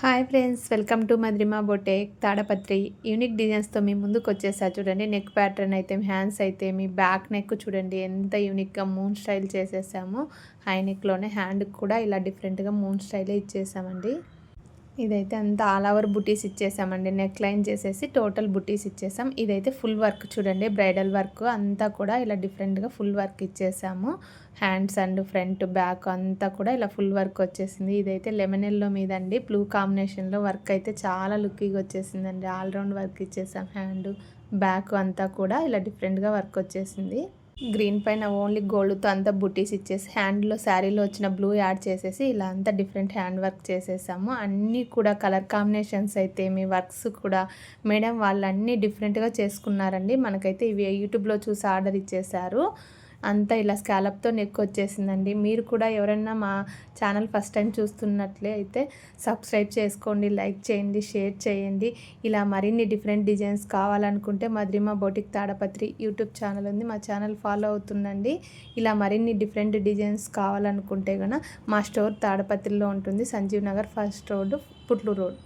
Hi friends welcome to Madrima boutique Tadipatri. Unique డిజైన్స్తో మీ ముందుకు వచ్చేసా చూడండి. నెక్ ప్యాటర్న్ అయితే హ్యాండ్స్ అయితే మీ బ్యాక్ నెక్ చూడండి. ఎంత యూనిక్గా మూన్ స్టైల్ చేసేసాము. హై నెక్లోనే హ్యాండ్కి కూడా ఇలా డిఫరెంట్గా మూన్ స్టైలే ఇచ్చేసామండి. ఇదైతే అంతా ఆల్ ఓవర్ బుటీస్ ఇచ్చేసామండి. నెక్ లైన్ చేసేసి టోటల్ బుటీస్ ఇచ్చేసాం. ఇదైతే ఫుల్ వర్క్ చూడండి. బ్రైడల్ వర్క్ అంతా కూడా ఇలా డిఫరెంట్గా ఫుల్ వర్క్ ఇచ్చేసాము. హ్యాండ్స్ అండ్ ఫ్రంట్ బ్యాక్ అంతా కూడా ఇలా ఫుల్ వర్క్ వచ్చేసింది. ఇదైతే లెమన్ ఎల్లో మీద అండి బ్లూ కాంబినేషన్లో వర్క్ అయితే చాలా లుక్కీగా వచ్చేసిందండి. ఆల్రౌండ్ వర్క్ ఇచ్చేసాం. హ్యాండ్ బ్యాక్ అంతా కూడా ఇలా డిఫరెంట్గా వర్క్ వచ్చేసింది. గ్రీన్ పైన ఓన్లీ గోల్డ్తో అంతా బుటీస్ ఇచ్చేసి హ్యాండ్లో శారీలో వచ్చిన బ్లూ యాడ్ చేసేసి ఇలా అంతా డిఫరెంట్ హ్యాండ్ వర్క్ చేసేసాము. అన్నీ కూడా కలర్ కాంబినేషన్స్ అయితే మీ వర్క్స్ కూడా మేడం వాళ్ళు అన్నీ డిఫరెంట్గా చేసుకున్నారండి. మనకైతే ఇవి యూట్యూబ్లో చూసి ఆర్డర్ ఇచ్చేసారు. అంతా ఇలా స్కాలప్తో నెక్ వచ్చేసిందండి మీరు కూడా ఎవరైనా మా ఛానల్ ఫస్ట్ టైం చూస్తున్నట్లే అయితే సబ్స్క్రైబ్ చేసుకోండి లైక్ చేయండి షేర్ చేయండి. ఇలా మరిన్ని డిఫరెంట్ డిజైన్స్ కావాలనుకుంటే Madrima boutique Tadipatri YouTube channel ఉంది మా ఛానల్ ఫాలో అవుతుందండి. ఇలా మరిన్ని డిఫరెంట్ డిజైన్స్ కావాలనుకుంటే కనుక మా స్టోర్ తాడపత్రిలో ఉంటుంది Sanjeev Nagar first road Putlu road.